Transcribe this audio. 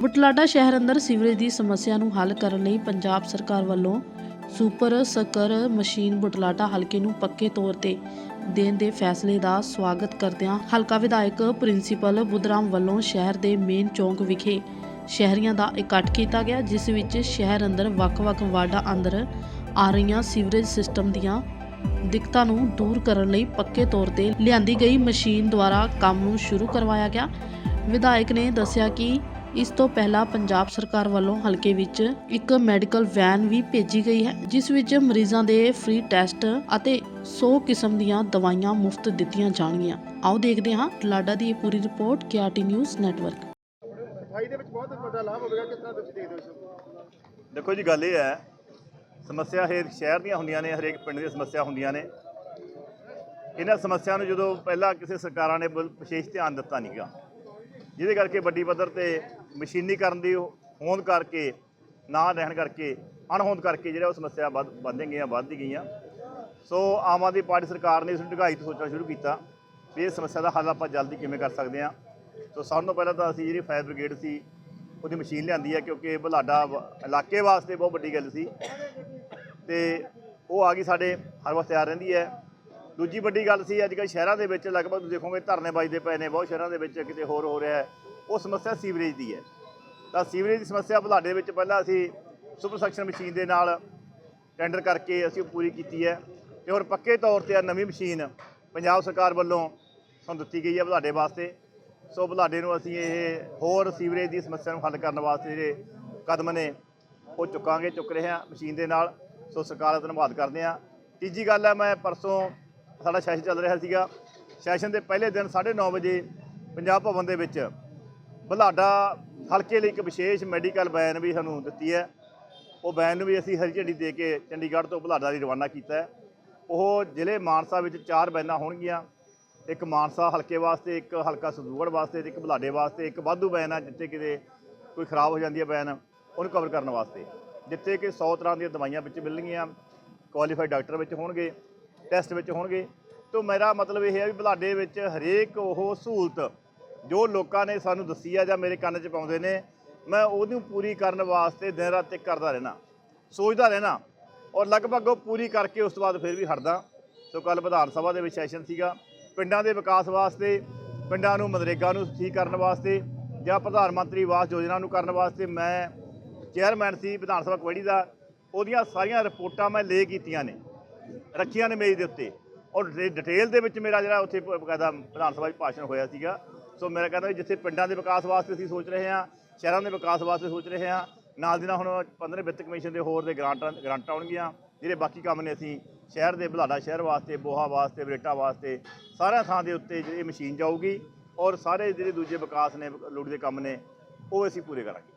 ਬੁਟਲਾਡਾ ਸ਼ਹਿਰ ਅੰਦਰ ਸੀਵਰੇਜ ਦੀ ਸਮੱਸਿਆ ਨੂੰ ਹੱਲ ਕਰਨ ਲਈ ਪੰਜਾਬ ਸਰਕਾਰ ਵੱਲੋਂ ਸੁਪਰ ਸਕਰ ਮਸ਼ੀਨ ਬੁਟਲਾਡਾ ਹਲਕੇ ਨੂੰ ਪੱਕੇ ਤੌਰ ਤੇ ਦੇਣ ਦੇ ਫੈਸਲੇ ਦਾ ਸਵਾਗਤ ਕਰਦਿਆਂ ਹਲਕਾ ਵਿਧਾਇਕ ਪ੍ਰਿੰਸੀਪਲ ਬੁੱਧਰਾਮ ਵੱਲੋਂ ਸ਼ਹਿਰ ਦੇ ਮੇਨ ਚੌਂਕ ਵਿਖੇ ਸ਼ਹਿਰੀਆਂ ਦਾ ਇਕੱਠ ਕੀਤਾ ਗਿਆ, ਜਿਸ ਵਿੱਚ ਸ਼ਹਿਰ ਅੰਦਰ ਵੱਖ-ਵੱਖ ਵਾਰਡਾਂ ਅੰਦਰ ਆ ਰਹੀਆਂ ਸੀਵਰੇਜ ਸਿਸਟਮ ਦੀਆਂ ਦਿੱਕਤਾਂ ਨੂੰ ਦੂਰ ਕਰਨ ਲਈ ਪੱਕੇ ਤੌਰ ਤੇ ਲਿਆਂਦੀ ਗਈ ਮਸ਼ੀਨ ਦੁਆਰਾ ਕੰਮ ਨੂੰ ਸ਼ੁਰੂ ਕਰਵਾਇਆ ਗਿਆ। ਵਿਧਾਇਕ ਨੇ ਦੱਸਿਆ ਕਿ ਇਸ ਤੋਂ ਪਹਿਲਾਂ ਪੰਜਾਬ ਸਰਕਾਰ ਵੱਲੋਂ ਹਲਕੇ ਵਿੱਚ ਇੱਕ ਮੈਡੀਕਲ ਵੈਨ ਵੀ ਭੇਜੀ ਗਈ ਹੈ ਜਿਸ ਵਿੱਚ ਮਰੀਜ਼ਾਂ ਦੇ ਫ੍ਰੀ ਟੈਸਟ ਅਤੇ 100 ਕਿਸਮ ਦੀਆਂ ਦਵਾਈਆਂ ਮੁਫਤ ਦਿੱਤੀਆਂ ਜਾਣਗੀਆਂ। ਆਓ ਦੇਖਦੇ ਹਾਂ ਲਾਡਾ ਦੀ ਇਹ ਪੂਰੀ ਰਿਪੋਰਟ ਕੇਆਰਟੀ ਨਿਊਜ਼ ਨੈਟਵਰਕ। ਸਫ਼ਾਈ ਦੇ ਵਿੱਚ ਬਹੁਤ ਵੱਡਾ ਲਾਭ ਹੋਵੇਗਾ ਕਿਸ ਤਰ੍ਹਾਂ ਤੁਸੀਂ ਦੇਖਦੇ ਹੋ ਇਸ ਨੂੰ? ਦੇਖੋ ਜੀ ਗੱਲ ਇਹ ਹੈ ਸਮੱਸਿਆ ਹਰੇਕ ਸ਼ਹਿਰ ਦੀਆਂ ਹੁੰਦੀਆਂ ਨੇ ਹਰੇਕ ਪਿੰਡ ਦੀਆਂ ਸਮੱਸਿਆ ਹੁੰਦੀਆਂ ਨੇ। ਇਹਨਾਂ ਸਮੱਸਿਆ ਨੂੰ ਜਦੋਂ ਪਹਿਲਾਂ ਕਿਸੇ ਸਰਕਾਰਾਂ ਨੇ ਵਿਸ਼ੇਸ਼ ਧਿਆਨ ਦਿੱਤਾ ਨਹੀਂਗਾ ਜਿਹਦੇ ਕਰਕੇ ਵੱਡੀ ਪੱਧਰ ਤੇ ਮਸ਼ੀਨੀਕਰਨ ਦੀ ਹੋਂਦ ਕਰਕੇ, ਨਾ ਰਹਿਣ ਕਰਕੇ, ਅਣਹੋਂਦ ਕਰਕੇ ਜਿਹੜਾ ਉਹ ਸਮੱਸਿਆ ਵੱਧ ਵੱਧਦੀਆਂ ਗਈਆਂ, ਵੱਧਦੀ ਗਈਆਂ। ਸੋ ਆਮ ਆਦਮੀ ਪਾਰਟੀ ਸਰਕਾਰ ਨੇ ਇਸ ਨੂੰ ਢਗਾਈ ਤੋਂ ਸੋਚਣਾ ਸ਼ੁਰੂ ਕੀਤਾ ਵੀ ਇਹ ਸਮੱਸਿਆ ਦਾ ਹੱਲ ਆਪਾਂ ਜਲਦੀ ਕਿਵੇਂ ਕਰ ਸਕਦੇ ਹਾਂ। ਸੋ ਸਭ ਤੋਂ ਪਹਿਲਾਂ ਤਾਂ ਅਸੀਂ ਜਿਹੜੀ ਫਾਇਰ ਬ੍ਰਿਗੇਡ ਸੀ, ਉਹਦੀ ਮਸ਼ੀਨ ਲਿਆਂਦੀ ਹੈ ਕਿਉਂਕਿ ਬੁਲਾਡਾ ਵ- ਇਲਾਕੇ ਵਾਸਤੇ ਬਹੁਤ ਵੱਡੀ ਗੱਲ ਸੀ। ਤੇ ਉਹ ਆ ਗਈ ਸਾਡੇ, ਹਰ ਵਕਤ ਤਿਆਰ ਰਹਿੰਦੀ ਹੈ। ਦੂਜੀ ਵੱਡੀ ਗੱਲ ਸੀ, ਅੱਜ ਕੱਲ੍ਹ ਸ਼ਹਿਰਾਂ ਦੇ ਵਿੱਚ ਲਗਭਗ ਤੁਸੀਂ ਦੇਖੋਗੇ ਧਰਨੇ ਵੱਜਦੇ ਪਏ ਨੇ, ਬਹੁਤ ਸ਼ਹਿਰਾਂ ਦੇ ਵਿੱਚ ਕਿਤੇ ਹੋਰ ਹੋ ਰਿਹਾ ਹੈ। ਉਹ ਸਮੱਸਿਆ ਸੀਵਰੇਜ ਦੀ ਹੈ। ਤਾਂ ਸੀਵਰੇਜ ਦੀ ਸਮੱਸਿਆ ਬੁਲਾਡੇ ਵਿੱਚ ਪਹਿਲਾਂ ਅਸੀਂ ਸੁਪਰ ਸੈਕਸ਼ਨ ਮਸ਼ੀਨ ਦੇ ਨਾਲ ਟੈਂਡਰ ਕਰਕੇ ਅਸੀਂ ਪੂਰੀ ਕੀਤੀ ਹੈ ਤੇ ਹੋਰ ਪੱਕੇ ਤੌਰ ਤੇ ਆ ਨਵੀਂ ਮਸ਼ੀਨ ਪੰਜਾਬ ਸਰਕਾਰ ਵੱਲੋਂ ਸਾਨੂੰ ਦਿੱਤੀ ਗਈ ਹੈ ਬੁਲਾਡੇ ਵਾਸਤੇ। ਸੋ ਬੁਲਾਡੇ ਨੂੰ ਅਸੀਂ ਇਹ ਹੋਰ ਸੀਵਰੇਜ ਦੀ ਸਮੱਸਿਆ ਨੂੰ ਹੱਲ ਕਰਨ ਵਾਸਤੇ ਜਿਹੜੇ ਕਦਮ ਨੇ, ਉਹ ਚੁੱਕਾਂਗੇ, ਚੁੱਕ ਰਹੇ ਹਾਂ ਮਸ਼ੀਨ ਦੇ ਨਾਲ। ਸੋ ਸਰਕਾਰ ਦਾ ਧੰਨਵਾਦ ਕਰਦੇ ਹਾਂ। ਤੀਜੀ ਗੱਲ ਹੈ, ਮੈਂ ਪਰਸੋਂ ਸਾਡਾ ਸੈਸ਼ਨ ਚੱਲ ਰਿਹਾ ਸੀਗਾ। ਸੈਸ਼ਨ ਦੇ ਪਹਿਲੇ ਦਿਨ 9:30 ਵਜੇ ਪੰਜਾਬ ਭਵਨ ਦੇ ਵਿੱਚ ਬੁਲਾਡਾ ਹਲਕੇ ਲਈ ਇੱਕ ਵਿਸ਼ੇਸ਼ ਮੈਡੀਕਲ ਵੈਨ ਵੀ ਸਾਨੂੰ ਦਿੱਤੀ ਹੈ। ਉਹ ਵੈਨ ਨੂੰ ਵੀ ਅਸੀਂ ਹਰੀ ਝੰਡੀ ਦੇ ਕੇ ਚੰਡੀਗੜ੍ਹ ਤੋਂ ਬੁਲਾਡਾ ਲਈ ਰਵਾਨਾ ਕੀਤਾ ਹੈ। ਉਹ ਜ਼ਿਲ੍ਹੇ ਮਾਨਸਾ ਵਿੱਚ ਚਾਰ ਵੈਨਾਂ ਹੋਣਗੀਆਂ। ਇੱਕ ਮਾਨਸਾ ਹਲਕੇ ਵਾਸਤੇ, ਇੱਕ ਹਲਕਾ ਸੰਦੂਗੜ੍ਹ ਵਾਸਤੇ ਤੇ ਇੱਕ ਬੁਲਾਡੇ ਵਾਸਤੇ। ਇੱਕ ਵਾਧੂ ਵੈਨ ਆ, ਜਿੱਥੇ ਕਿਤੇ ਕੋਈ ਖਰਾਬ ਹੋ ਜਾਂਦੀ ਹੈ ਵੈਨ, ਉਹਨੂੰ ਕਵਰ ਕਰਨ ਵਾਸਤੇ। ਜਿੱਥੇ ਕਿ 100 ਤਰ੍ਹਾਂ ਦੀਆਂ ਦਵਾਈਆਂ ਵਿੱਚ ਮਿਲਣਗੀਆਂ ਕੁਆਲੀਫਾਈਡ ਡਾਕਟਰ ਵਿੱਚ ਹੋਣਗੇ ਟੈਸਟ ਵਿੱਚ ਹੋਣਗੇ। ਤੋਂ ਮੇਰਾ ਮਤਲਬ ਇਹ ਹੈ ਵੀ ਬੁਲਾਡੇ ਵਿੱਚ ਹਰੇਕ ਉਹ ਸਹੂਲਤ ਜੋ ਲੋਕਾਂ ਨੇ ਸਾਨੂੰ ਦੱਸੀ ਆ ਜਾਂ ਮੇਰੇ ਕੰਨ 'ਚ ਪਾਉਂਦੇ ਨੇ, ਮੈਂ ਉਹਨੂੰ ਪੂਰੀ ਕਰਨ ਵਾਸਤੇ ਦਿਨ ਰਾਤ ਇੱਕ ਕਰਦਾ ਰਹਿਣਾ ਸੋਚਦਾ ਰਹਿਣਾ ਔਰ ਲਗਭਗ ਉਹ ਪੂਰੀ ਕਰਕੇ ਉਸ ਤੋਂ ਬਾਅਦ ਫਿਰ ਵੀ ਹਟਦਾ। ਸੋ ਕੱਲ ਵਿਧਾਨ ਸਭਾ ਦੇ ਵਿੱਚ ਸੈਸ਼ਨ ਸੀਗਾ। ਪਿੰਡਾਂ ਦੇ ਵਿਕਾਸ ਵਾਸਤੇ, ਪਿੰਡਾਂ ਨੂੰ, ਮਨਰੇਗਾ ਨੂੰ ਠੀਕ ਕਰਨ ਵਾਸਤੇ ਜਾਂ ਪ੍ਰਧਾਨ ਮੰਤਰੀ ਆਵਾਸ ਯੋਜਨਾ ਨੂੰ ਕਰਨ ਵਾਸਤੇ ਮੈਂ ਚੇਅਰਮੈਨ ਸੀ, ਵਿਧਾਨ ਸਭਾ ਕਮੇਟੀ ਦਾ। ਉਹਦੀਆਂ ਸਾਰੀਆਂ ਰਿਪੋਰਟਾਂ ਮੈਂ ਲੈ ਕੀਤੀਆਂ ਨੇ, ਰੱਖੀਆਂ ਨੇ ਮੇਜ਼ ਦੇ ਉੱਤੇ। ਔਰ ਡਿਟੇਲ ਦੇ ਵਿੱਚ ਮੇਰਾ ਜਿਹੜਾ ਉੱਥੇ ਪ- ਬਕਾਇਦਾ ਵਿਧਾਨ ਸਭਾ 'ਚ ਭਾਸ਼ਣ ਹੋਇਆ ਸੀਗਾ ਸੋ ਮੇਰਾ ਕਹਿੰਦਾ ਵੀ ਜਿੱਥੇ ਪਿੰਡਾਂ ਦੇ ਵਿਕਾਸ ਵਾਸਤੇ ਅਸੀਂ ਸੋਚ ਰਹੇ ਹਾਂ, ਸ਼ਹਿਰਾਂ ਦੇ ਵਿਕਾਸ ਵਾਸਤੇ ਸੋਚ ਰਹੇ ਹਾਂ, ਨਾਲ ਦੀ ਨਾਲ ਹੁਣ 15 ਵਿੱਤ ਕਮਿਸ਼ਨ ਦੇ ਹੋਰ ਦੇ ਗ੍ਰਾਂਟਾਂ ਗ੍ਰਾਂਟਾਂ ਆਉਣਗੀਆਂ, ਜਿਹੜੇ ਬਾਕੀ ਕੰਮ ਨੇ ਅਸੀਂ ਸ਼ਹਿਰ ਦੇ, ਬੁਲਾਡਾ ਸ਼ਹਿਰ ਵਾਸਤੇ, ਬੋਹਾ ਵਾਸਤੇ, ਬਰੇਟਾ ਵਾਸਤੇ, ਸਾਰਿਆਂ ਥਾਂ ਦੇ ਉੱਤੇ ਜਿਹੜੀ ਮਸ਼ੀਨ ਜਾਊਗੀ ਔਰ ਸਾਰੇ ਜਿਹੜੇ ਦੂਜੇ ਵਿਕਾਸ ਨੇ, ਲੋੜੀਂਦੇ ਕੰਮ ਨੇ, ਉਹ ਅਸੀਂ ਪੂਰੇ ਕਰਾਂਗੇ।